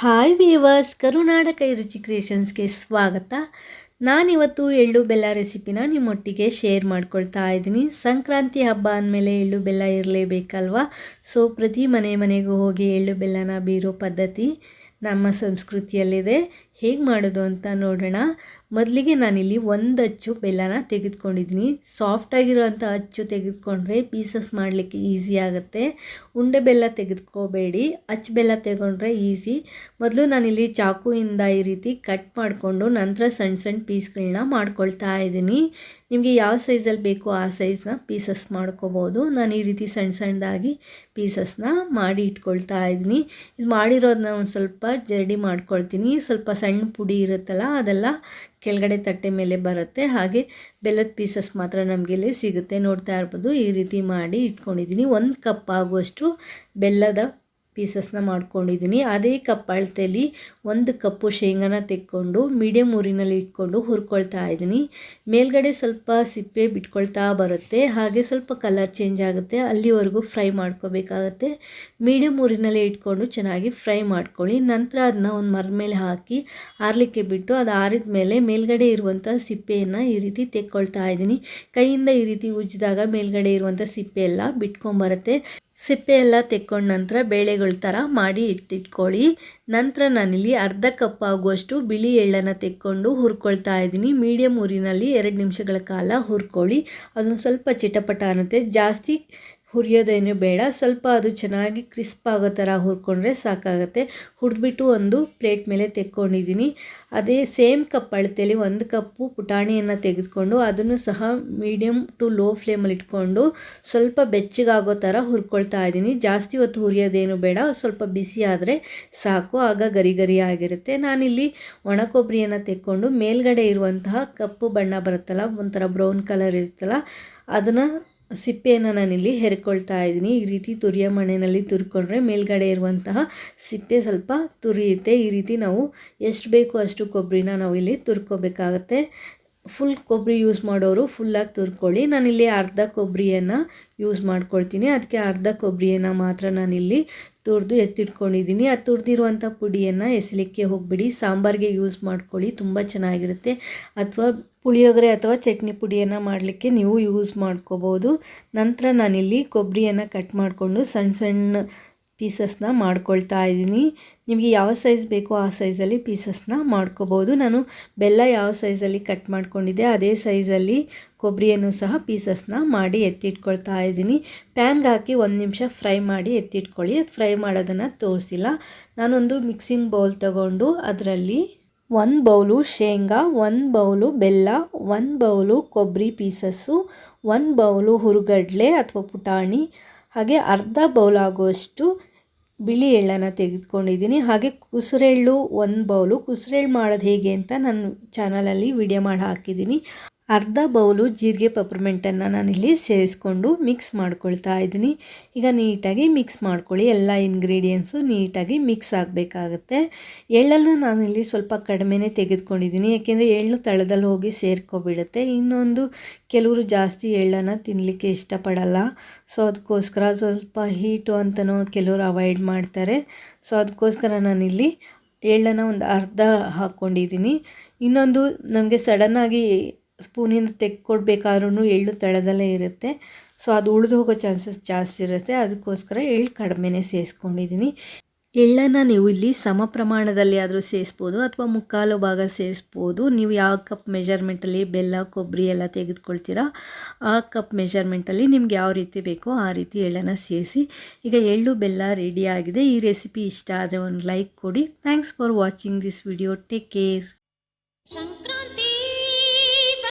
Hi viewers ಕರುನಾಡ ರುಚಿ ಕ್ರಿಯೇಷನ್ಸ್ಗೆ ಸ್ವಾಗತ. ನಾನಿವತ್ತು ಎಳ್ಳು ಬೆಲ್ಲ ರೆಸಿಪಿನ ನಿಮ್ಮೊಟ್ಟಿಗೆ ಶೇರ್ ಮಾಡ್ಕೊಳ್ತಾ ಇದ್ದೀನಿ. ಸಂಕ್ರಾಂತಿ ಹಬ್ಬ ಅಂದಮೇಲೆ ಎಳ್ಳು ಬೆಲ್ಲ ಇರಲೇಬೇಕಲ್ವಾ? ಸೊ ಪ್ರತಿ ಮನೆ ಮನೆಗೂ ಹೋಗಿ ಎಳ್ಳು ಬೆಲ್ಲನ ಬೀರೋ ಪದ್ಧತಿ. ನಮ್ಮ ಸಂಸ್ಕೃತಿಯಲ್ಲಿದೆ. ಹೇಗೆ ಮಾಡೋದು ಅಂತ ನೋಡೋಣ. ಮೊದಲಿಗೆ ನಾನಿಲ್ಲಿ ಒಂದು ಅಚ್ಚು ಬೆಲ್ಲನ ತೆಗೆದುಕೊಂಡಿದ್ದೀನಿ. ಸಾಫ್ಟಾಗಿರೋವಂಥ ಅಚ್ಚು ತೆಗೆದುಕೊಂಡ್ರೆ ಪೀಸಸ್ ಮಾಡಲಿಕ್ಕೆ ಈಸಿ ಆಗುತ್ತೆ. ಉಂಡೆ ಬೆಲ್ಲ ತೆಗೆದುಕೋಬೇಡಿ. ಅಚ್ಚು ಬೆಲ್ಲ ತೆಗೊಂಡ್ರೆ ಈಸಿ ಮೊದಲು ನಾನಿಲ್ಲಿ ಚಾಕುವಿಂದ ಈ ರೀತಿ ಕಟ್ ಮಾಡಿಕೊಂಡು ನಂತರ ಸಣ್ಣ ಸಣ್ಣ ಪೀಸ್ಗಳನ್ನ ಮಾಡ್ಕೊಳ್ತಾ ಇದ್ದೀನಿ. ನಿಮಗೆ ಯಾವ ಸೈಜಲ್ಲಿ ಬೇಕೋ ಆ ಸೈಜ್ನ ಪೀಸಸ್ ಮಾಡ್ಕೋಬೋದು. ನಾನು ಈ ರೀತಿ ಸಣ್ಣ ಸಣ್ಣದಾಗಿ ಪೀಸಸ್ನ ಮಾಡಿ ಇಟ್ಕೊಳ್ತಾ ಇದ್ದೀನಿ. ಇದು ಮಾಡಿರೋದನ್ನ ಒಂದು ಸ್ವಲ್ಪ ಜರಡಿ ಮಾಡ್ಕೊಳ್ತೀನಿ. ಸ್ವಲ್ಪ ಸಣ್ಣ ಪುಡಿ ಇರುತ್ತಲ್ಲ, ಅದೆಲ್ಲ ಕೆಳಗಡೆ ತಟ್ಟೆ ಮೇಲೆ ಬರುತ್ತೆ. ಹಾಗೆ ಬೆಲ್ಲದ ಪೀಸಸ್ ಮಾತ್ರ ನಮಗೆ ಇಲ್ಲಿ ಸಿಗುತ್ತೆ. ನೋಡ್ತಾ ಇರ್ಬೋದು, ಈ ರೀತಿ ಮಾಡಿ ಇಟ್ಕೊಂಡಿದ್ದೀನಿ. ಒಂದು ಕಪ್ ಆಗುವಷ್ಟು ಬೆಲ್ಲದ ಪೀಸಸ್ನ ಮಾಡ್ಕೊಂಡಿದ್ದೀನಿ. ಅದೇ ಕಪ್ ಅಳತೆಯಲ್ಲಿ ಒಂದು ಕಪ್ಪು ಶೇಂಗಾನ ತೆಕ್ಕೊಂಡು ಮೀಡಿಯಮ್ ಊರಿನಲ್ಲಿ ಇಟ್ಕೊಂಡು ಹುರ್ಕೊಳ್ತಾ ಇದ್ದೀನಿ. ಮೇಲ್ಗಡೆ ಸ್ವಲ್ಪ ಸಿಪ್ಪೆ ಬಿಟ್ಕೊಳ್ತಾ ಬರುತ್ತೆ. ಹಾಗೆ ಸ್ವಲ್ಪ ಕಲರ್ ಚೇಂಜ್ ಆಗುತ್ತೆ. ಅಲ್ಲಿವರೆಗೂ ಫ್ರೈ ಮಾಡ್ಕೋಬೇಕಾಗತ್ತೆ. ಮೀಡಿಯಮ್ ಊರಿನಲ್ಲೇ ಇಟ್ಕೊಂಡು ಚೆನ್ನಾಗಿ ಫ್ರೈ ಮಾಡ್ಕೊಳ್ಳಿ. ನಂತರ ಅದನ್ನ ಒಂದು ಮರ ಮೇಲೆ ಹಾಕಿ ಆರಲಿಕ್ಕೆ ಬಿಟ್ಟು ಅದು ಆರಿದ ಮೇಲೆ ಮೇಲ್ಗಡೆ ಇರುವಂಥ ಸಿಪ್ಪೆಯನ್ನು ಈ ರೀತಿ ತೆಕ್ಕೊಳ್ತಾ ಇದ್ದೀನಿ. ಕೈಯಿಂದ ಈ ರೀತಿ ಉಜ್ಜಿದಾಗ ಮೇಲ್ಗಡೆ ಇರುವಂಥ ಸಿಪ್ಪೆ ಎಲ್ಲ ಬಿಟ್ಕೊಂಬರುತ್ತೆ. ಸಿಪ್ಪೆ ಎಲ್ಲ ತೆಕ್ಕೊಂಡ ನಂತರ ಬೇಳೆಗಳ ಥರ ಮಾಡಿ ಇಟ್ಟಿಟ್ಕೊಳ್ಳಿ. ನಂತರ ನಾನಿಲ್ಲಿ ಅರ್ಧ ಕಪ್ ಆಗುವಷ್ಟು ಬಿಳಿ ಎಳ್ಳನ್ನು ತೆಕ್ಕೊಂಡು ಹುರ್ಕೊಳ್ತಾ ಇದ್ದೀನಿ. ಮೀಡಿಯಮ್ ಊರಿನಲ್ಲಿ ಎರಡು ನಿಮಿಷಗಳ ಕಾಲ ಹುರ್ಕೊಳ್ಳಿ. ಅದೊಂದು ಸ್ವಲ್ಪ ಚಿಟಪಟ ಅನ್ನುತ್ತೆ. ಜಾಸ್ತಿ ಹುರಿಯೋದೇನು ಬೇಡ. ಸ್ವಲ್ಪ ಅದು ಚೆನ್ನಾಗಿ ಕ್ರಿಸ್ಪ್ ಆಗೋ ಥರ ಹುರ್ಕೊಂಡ್ರೆ ಸಾಕಾಗುತ್ತೆ. ಹುರಿದ್ಬಿಟ್ಟು ಒಂದು ಪ್ಲೇಟ್ ಮೇಲೆ ತೆಕ್ಕೊಂಡಿದ್ದೀನಿ. ಅದೇ ಸೇಮ್ ಕಪ್ ಅಳತೆಯಲ್ಲಿ ಒಂದು ಕಪ್ಪು ಪುಟಾಣಿಯನ್ನು ತೆಗೆದುಕೊಂಡು ಅದನ್ನು ಸಹ ಮೀಡಿಯಮ್ ಟು ಲೋ ಫ್ಲೇಮಲ್ಲಿ ಇಟ್ಕೊಂಡು ಸ್ವಲ್ಪ ಬೆಚ್ಚಗಾಗೋ ಥರ ಹುರ್ಕೊಳ್ತಾ ಇದ್ದೀನಿ. ಜಾಸ್ತಿ ಹೊತ್ತು ಹುರಿಯೋದೇನು ಬೇಡ. ಸ್ವಲ್ಪ ಬಿಸಿ ಆದರೆ ಸಾಕು. ಆಗ ಗರಿ ಗರಿ ಆಗಿರುತ್ತೆ. ನಾನಿಲ್ಲಿ ಒಣ ಕೊಬ್ಬರಿಯನ್ನು ತೆಕ್ಕೊಂಡು ಮೇಲ್ಗಡೆ ಇರುವಂತಹ ಕಪ್ಪು ಬಣ್ಣ ಬರುತ್ತಲ್ಲ, ಒಂಥರ ಬ್ರೌನ್ ಕಲರ್ ಇರುತ್ತಲ್ಲ, ಅದನ್ನು ಸಿಪ್ಪೆಯನ್ನು ನಾನಿಲ್ಲಿ ಹೆರ್ಕೊಳ್ತಾ ಇದ್ದೀನಿ. ಈ ರೀತಿ ತುರಿಯ ಮಣೆಯಲ್ಲಿ ತುರ್ಕೊಂಡ್ರೆ ಮೇಲ್ಗಡೆ ಇರುವಂತಹ ಸಿಪ್ಪೆ ಸ್ವಲ್ಪ ತುರಿಯುತ್ತೆ. ಈ ರೀತಿ ನಾವು ಎಷ್ಟು ಬೇಕು ಅಷ್ಟು ಕೊಬ್ಬರಿನ ನಾವು ಇಲ್ಲಿ ತುರ್ಕೋಬೇಕಾಗತ್ತೆ. ಫುಲ್ ಕೊಬ್ಬರಿ ಯೂಸ್ ಮಾಡೋರು ಫುಲ್ಲಾಗಿ ತುರ್ಕೊಳ್ಳಿ. ನಾನಿಲ್ಲಿ ಅರ್ಧ ಕೊಬ್ಬರಿಯನ್ನು ಯೂಸ್ ಮಾಡ್ಕೊಳ್ತೀನಿ. ಅದಕ್ಕೆ ಅರ್ಧ ಕೊಬ್ಬರಿಯನ್ನು ಮಾತ್ರ ನಾನಿಲ್ಲಿ ತುರಿದು ಎತ್ತಿಟ್ಕೊಂಡಿದ್ದೀನಿ. ಆ ತುರಿದಿರುವಂಥ ಪುಡಿಯನ್ನು ಎಸಲಿಕ್ಕೆ ಹೋಗ್ಬಿಡಿ. ಸಾಂಬಾರಿಗೆ ಯೂಸ್ ಮಾಡ್ಕೊಳ್ಳಿ. ತುಂಬ ಚೆನ್ನಾಗಿರುತ್ತೆ. ಅಥವಾ ಪುಳಿಯೋಗರೆ ಅಥವಾ ಚಟ್ನಿ ಪುಡಿಯನ್ನು ಮಾಡಲಿಕ್ಕೆ ನೀವು ಯೂಸ್ ಮಾಡ್ಕೋಬೋದು. ನಂತರ ನಾನಿಲ್ಲಿ ಕೊಬ್ಬರಿಯನ್ನು ಕಟ್ ಮಾಡಿಕೊಂಡು ಸಣ್ಣ ಸಣ್ಣ ಪೀಸಸ್ನ ಮಾಡ್ಕೊಳ್ತಾ ಇದ್ದೀನಿ. ನಿಮಗೆ ಯಾವ ಸೈಜ್ ಬೇಕೋ ಆ ಸೈಜಲ್ಲಿ ಪೀಸಸ್ನ ಮಾಡ್ಕೋಬೋದು. ನಾನು ಬೆಲ್ಲ ಯಾವ ಸೈಜಲ್ಲಿ ಕಟ್ ಮಾಡ್ಕೊಂಡಿದ್ದೆ, ಅದೇ ಸೈಜಲ್ಲಿ ಕೊಬ್ಬರಿಯನ್ನು ಸಹ ಪೀಸಸ್ನ ಮಾಡಿ ಎತ್ತಿಟ್ಕೊಳ್ತಾ ಇದ್ದೀನಿ. ಪ್ಯಾನ್ಗೆ ಹಾಕಿ ಒಂದು ನಿಮಿಷ ಫ್ರೈ ಮಾಡಿ ಎತ್ತಿಟ್ಕೊಳ್ಳಿ. ಅದು ಫ್ರೈ ಮಾಡೋದನ್ನು ತೋರಿಸಿಲ್ಲ. ನಾನೊಂದು ಮಿಕ್ಸಿಂಗ್ ಬೌಲ್ ತಗೊಂಡು ಅದರಲ್ಲಿ ಒಂದು ಬೌಲು ಶೇಂಗಾ, ಒಂದು ಬೌಲು ಬೆಲ್ಲ, ಒಂದು ಬೌಲು ಕೊಬ್ಬರಿ ಪೀಸಸ್ಸು ಒಂದು ಬೌಲು ಹುರುಗಡ್ಲೆ ಅಥವಾ ಪುಟಾಣಿ, ಹಾಗೆ ಅರ್ಧ ಬೌಲ್ ಆಗುವಷ್ಟು ಬಿಳಿ ಎಳ್ಳನ್ನು ತೆಗೆದುಕೊಂಡಿದ್ದೀನಿ. ಹಾಗೆ ಕುಸುರೆಳ್ಳು, ಒಂದು ಬೌಲು. ಕುಸುರೆಳ್ಳು ಮಾಡೋದು ಹೇಗೆ ಅಂತ ನಾನು ಚಾನಲಲ್ಲಿ ವಿಡಿಯೋ ಮಾಡಿ ಹಾಕಿದ್ದೀನಿ. ಅರ್ಧ ಬೌಲು ಜೀರಿಗೆ ಪಪ್ರಮೆಂಟನ್ನು ನಾನಿಲ್ಲಿ ಸೇರಿಸ್ಕೊಂಡು ಮಿಕ್ಸ್ ಮಾಡ್ಕೊಳ್ತಾ ಇದ್ದೀನಿ. ಈಗ ನೀಟಾಗಿ ಮಿಕ್ಸ್ ಮಾಡ್ಕೊಳ್ಳಿ. ಎಲ್ಲ ಇಂಗ್ರೀಡಿಯೆಂಟ್ಸು ನೀಟಾಗಿ ಮಿಕ್ಸ್ ಆಗಬೇಕಾಗತ್ತೆ. ಎಳ್ಳನ್ನು ನಾನಿಲ್ಲಿ ಸ್ವಲ್ಪ ಕಡಿಮೆನೇ ತೆಗೆದುಕೊಂಡಿದ್ದೀನಿ. ಯಾಕೆಂದರೆ ಎಳ್ಳು ತಳದಲ್ಲಿ ಹೋಗಿ ಸೇರ್ಕೊಬಿಡುತ್ತೆ. ಇನ್ನೊಂದು ಕೆಲವರು ಜಾಸ್ತಿ ಎಳ್ಳನ್ನು ತಿನ್ನಲಿಕ್ಕೆ ಇಷ್ಟಪಡಲ್ಲ. ಸೊ, ಅದಕ್ಕೋಸ್ಕರ ಸ್ವಲ್ಪ ಹೀಟು ಅಂತಲೂ ಕೆಲವರು ಅವಾಯ್ಡ್ ಮಾಡ್ತಾರೆ. ಸೊ, ಅದಕ್ಕೋಸ್ಕರ ನಾನಿಲ್ಲಿ ಎಳ್ಳನ್ನು ಒಂದು ಅರ್ಧ ಹಾಕ್ಕೊಂಡಿದ್ದೀನಿ. ಇನ್ನೊಂದು ನಮಗೆ ಸಡನ್ನಾಗಿ ಸ್ಪೂನಿಂದ ತೆಕ್ಕೊಡ್ಬೇಕಾದ್ರೂ ಎಳ್ಳು ತಳದಲ್ಲೇ ಇರುತ್ತೆ. ಸೊ ಅದು ಉಳಿದು ಹೋಗೋ ಚಾನ್ಸಸ್ ಜಾಸ್ತಿ ಇರುತ್ತೆ. ಅದಕ್ಕೋಸ್ಕರ ಎಳ್ಳು ಕಡಿಮೆನೇ ಸೇರಿಸ್ಕೊಂಡಿದ್ದೀನಿ ಎಳ್ಳನ್ನು ನೀವು ಇಲ್ಲಿ ಸಮ ಪ್ರಮಾಣದಲ್ಲಿ ಆದರೂ ಸೇರಿಸ್ಬೋದು ಅಥವಾ ಮುಕ್ಕಾಲು ಭಾಗ ಸೇರಿಸ್ಬೋದು ನೀವು ಯಾವ ಕಪ್ ಮೆಜರ್ಮೆಂಟಲ್ಲಿ ಬೆಲ್ಲ, ಕೊಬ್ಬರಿ ಎಲ್ಲ ತೆಗೆದುಕೊಳ್ತೀರಾ, ಆ ಕಪ್ ಮೆಜರ್ಮೆಂಟಲ್ಲಿ ನಿಮ್ಗೆ ಯಾವ ರೀತಿ ಬೇಕೋ ಆ ರೀತಿ ಎಳ್ಳನ್ನು ಸೇರಿಸಿ ಈಗ ಎಳ್ಳು ಬೆಲ್ಲ ರೆಡಿ ಆಗಿದೆ. ಈ ರೆಸಿಪಿ ಇಷ್ಟ ಆದರೆ ಒಂದು ಲೈಕ್ ಕೊಡಿ. Thanks for watching this video take care